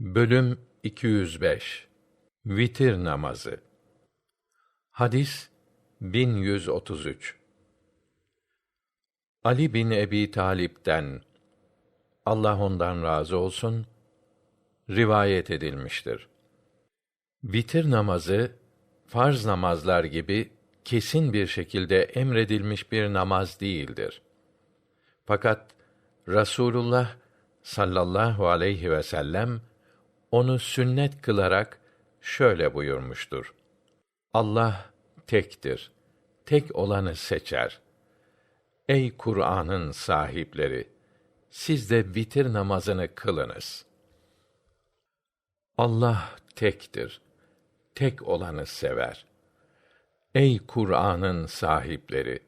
Bölüm 205 Vitir namazı Hadis 1133 Ali bin Ebi Talip'ten Allah ondan razı olsun rivayet edilmiştir. Vitir namazı farz namazlar gibi kesin bir şekilde emredilmiş bir namaz değildir. Fakat Rasulullah sallallahu aleyhi ve sellem onu sünnet kılarak şöyle buyurmuştur. Allah tektir. Tek olanı seçer. Ey Kur'an'ın sahipleri, siz de vitir namazını kılınız. Allah tektir. Tek olanı sever. Ey Kur'an'ın sahipleri,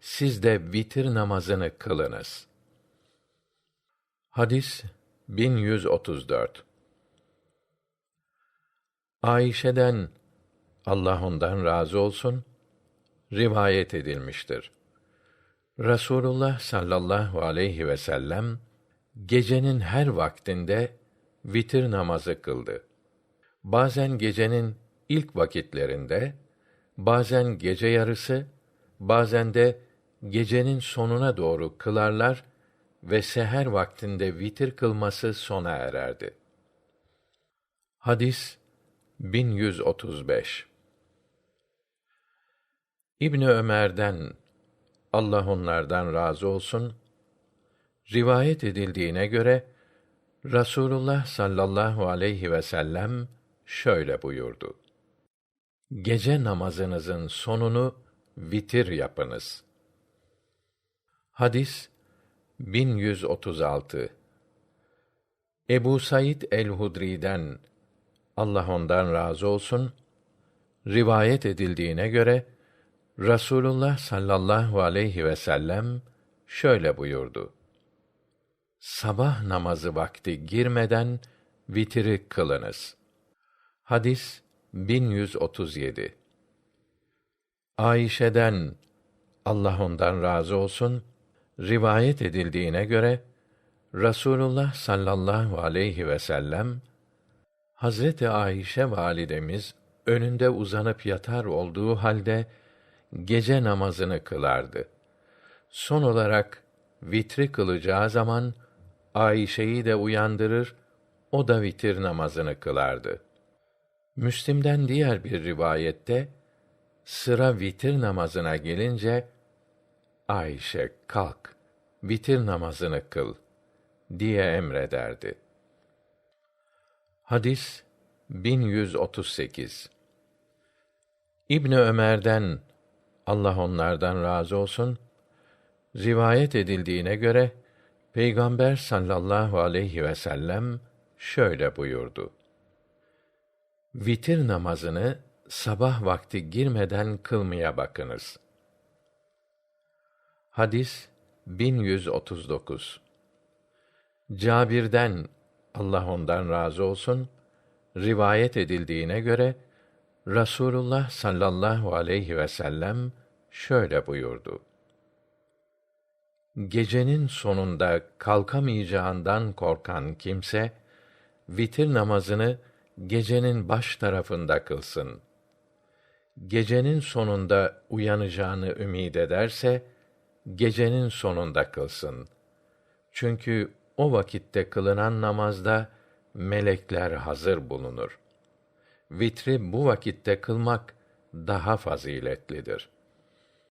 siz de vitir namazını kılınız. Hadis 1134 Ayşe'den Allah ondan razı olsun rivayet edilmiştir. Rasulullah sallallahu aleyhi ve sellem gecenin her vaktinde vitir namazı kıldı. Bazen gecenin ilk vakitlerinde, bazen gece yarısı, bazen de gecenin sonuna doğru kılarlar ve seher vaktinde vitir kılması sona ererdi. Hadis 1135 İbni Ömer'den Allah onlardan razı olsun rivayet edildiğine göre Rasulullah sallallahu aleyhi ve sellem şöyle buyurdu. Gece namazınızın sonunu vitir yapınız. Hadis 1136 Ebu Said el-Hudri'den Allah ondan razı olsun rivayet edildiğine göre Rasulullah sallallahu aleyhi ve sellem şöyle buyurdu. Sabah namazı vakti girmeden vitiri kılınız. Hadis 1137 Ayşe'den Allah ondan razı olsun rivayet edildiğine göre Rasulullah sallallahu aleyhi ve sellem Hazreti Ayşe validemiz önünde uzanıp yatar olduğu halde gece namazını kılardı. Son olarak vitri kılacağı zaman Ayşe'yi de uyandırır, o da vitir namazını kılardı. Müslim'den diğer bir rivayette sıra vitir namazına gelince Ayşe kalk, vitir namazını kıl diye emrederdi. Hadis 1138 İbn Ömer'den Allah onlardan razı olsun rivayet edildiğine göre Peygamber sallallahu aleyhi ve sellem şöyle buyurdu. Vitir namazını sabah vakti girmeden kılmaya bakınız. Hadis 1139 Cabir'den Allah ondan razı olsun rivayet edildiğine göre Rasulullah sallallahu aleyhi ve sellem şöyle buyurdu. Gecenin sonunda kalkamayacağından korkan kimse vitir namazını gecenin baş tarafında kılsın. Gecenin sonunda uyanacağını ümid ederse gecenin sonunda kılsın. Çünkü o vakitte kılınan namazda melekler hazır bulunur. Vitri bu vakitte kılmak daha faziletlidir.''